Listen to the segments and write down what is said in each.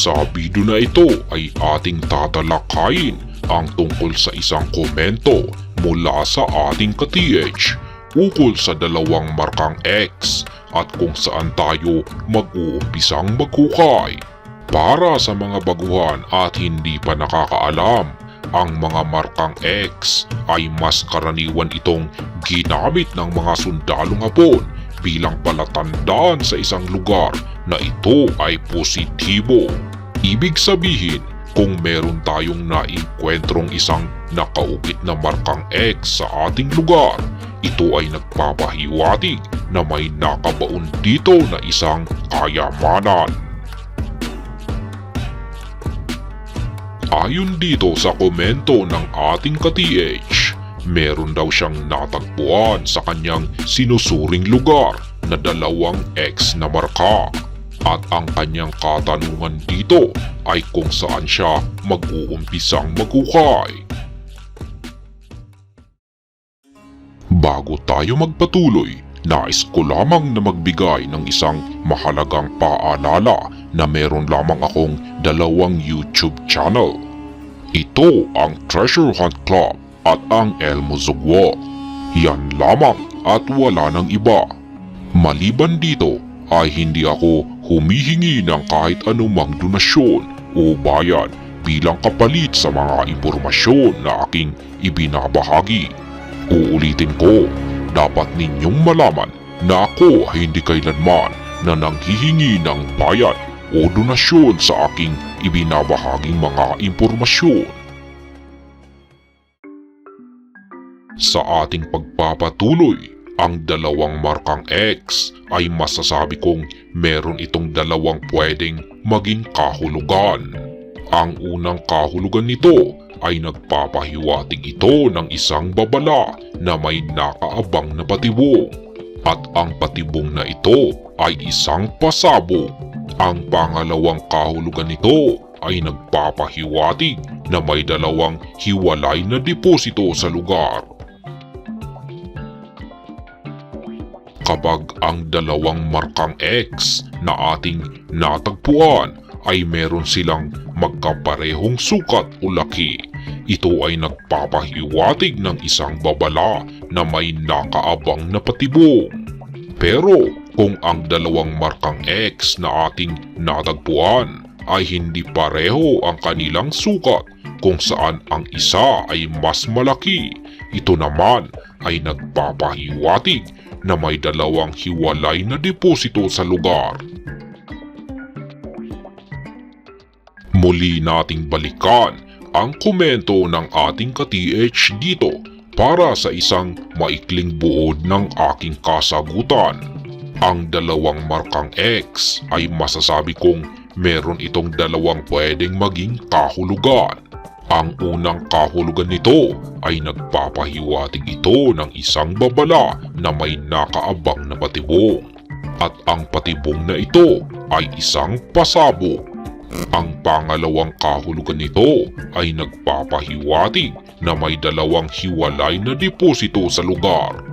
Sa video na ito ay ating tatalakayin ang tungkol sa isang komento mula sa ating ka-TH ukol sa dalawang markang X at kung saan tayo mag-uumpisang maghukay. Para sa mga baguhan at hindi pa nakakaalam, ang mga markang X ay mas karaniwan itong ginamit ng mga sundalong hapon bilang palatandaan sa isang lugar na ito ay positibo. Ibig sabihin, kung meron tayong naingkwentrong isang nakaukit na markang X sa ating lugar, ito ay nagpapahiwatig na may nakabaon dito na isang kayamanan. Ayon dito sa komento ng ating ka-TH, meron daw siyang natagpuan sa kanyang sinusuring lugar na dalawang X na marka. At ang kanyang katanungan dito ay kung saan siya mag-uumpisang maghukay. Bago tayo magpatuloy, nais ko lamang na magbigay ng isang mahalagang paalala na meron lamang akong dalawang YouTube channel. Ito ang Treasure Hunt Club at ang Elmo Zugwo. Yan lamang at wala ng iba. Maliban dito ay hindi ako humihingi ng kahit anumang donasyon o bayad bilang kapalit sa mga impormasyon na aking ibinabahagi. Uulitin ko, dapat ninyong malaman na ako ay hindi kailanman na nanghihingi ng bayad o donasyon sa aking ibinabahaging mga impormasyon. Sa ating pagpapatuloy, ang dalawang markang X ay masasabi kong meron itong dalawang pwedeng maging kahulugan. Ang unang kahulugan nito ay nagpapahiwatig ito ng isang babala na may nakaabang na patibong. At ang patibong na ito ay isang pasabog. Ang pangalawang kahulugan nito ay nagpapahiwatig na may dalawang hiwalay na deposito sa lugar. Kapag ang dalawang markang X na ating natagpuan ay meron silang magkaparehong sukat o laki, ito ay nagpapahiwatig ng isang babala na may nakaabang na patibong. Pero kung ang dalawang markang X na ating natagpuan ay hindi pareho ang kanilang sukat kung saan ang isa ay mas malaki, ito naman ay nagpapahiwatig na may dalawang hiwalay na deposito sa lugar. Muli nating balikan ang komento ng ating ka-TH dito para sa isang maikling buod ng aking kasagutan. Ang dalawang markang X ay masasabi kong meron itong dalawang pwedeng maging kahulugan. Ang unang kahulugan nito ay nagpapahiwatig ito ng isang babala na may nakaabang na patibong. At ang patibong na ito ay isang pasabog. Ang pangalawang kahulugan nito ay nagpapahiwatig na may dalawang hiwalay na deposito sa lugar.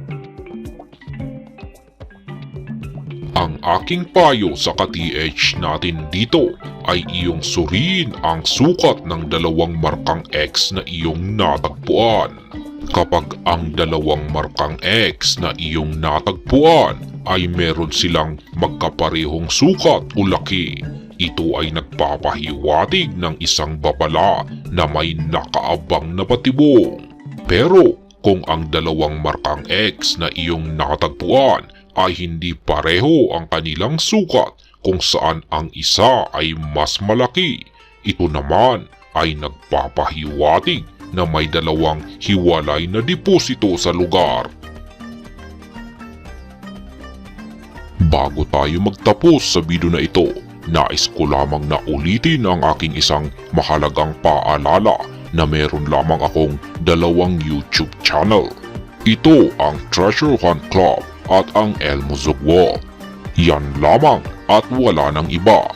Ang aking payo sa ka-TH natin dito ay iyong suriin ang sukat ng dalawang markang X na iyong natagpuan. Kapag ang dalawang markang X na iyong natagpuan ay meron silang magkaparehong sukat o laki, ito ay nagpapahiwatig ng isang babala na may nakaabang na patibong. Pero kung ang dalawang markang X na iyong natagpuan ay hindi pareho ang kanilang sukat kung saan ang isa ay mas malaki. Ito naman ay nagpapahiwatig na may dalawang hiwalay na deposito sa lugar. Bago tayo magtapos sa video na ito, nais ko lamang na ulitin ang aking isang mahalagang paalala na meron lamang akong dalawang YouTube channel. Ito ang Treasure Hunt Club at ang Elmo Zugwo. Yan lamang at wala ng iba.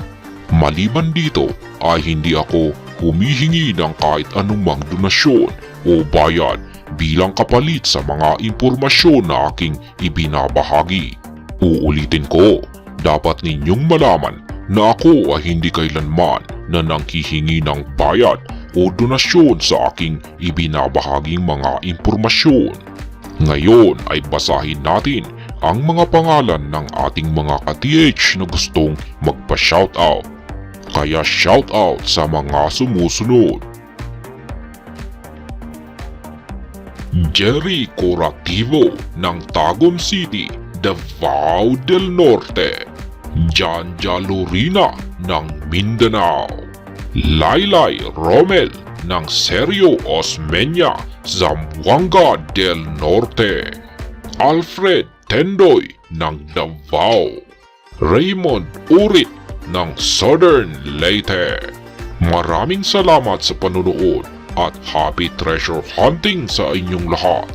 Maliban dito ay hindi ako humihingi ng kahit anumang donasyon o bayad bilang kapalit sa mga impormasyon na aking ibinabahagi. Uulitin ko, dapat ninyong malaman na ako ay hindi kailanman na nanghihingi ng bayad o donasyon sa aking ibinabahaging mga impormasyon. Ngayon ay basahin natin ang mga pangalan ng ating mga ka-TH na gustong magpa-shoutout. Kaya shoutout sa mga sumusunod. Jerry Corativo ng Tagum City, Davao del Norte. Jan Jalurina ng Mindanao. Laylay Romel ng Sergio Osmeña, Zamboanga del Norte. Alfred Tendoy ng Davao. Raymond Urit ng Southern Leyte. Maraming salamat sa panunood at happy treasure hunting sa inyong lahat.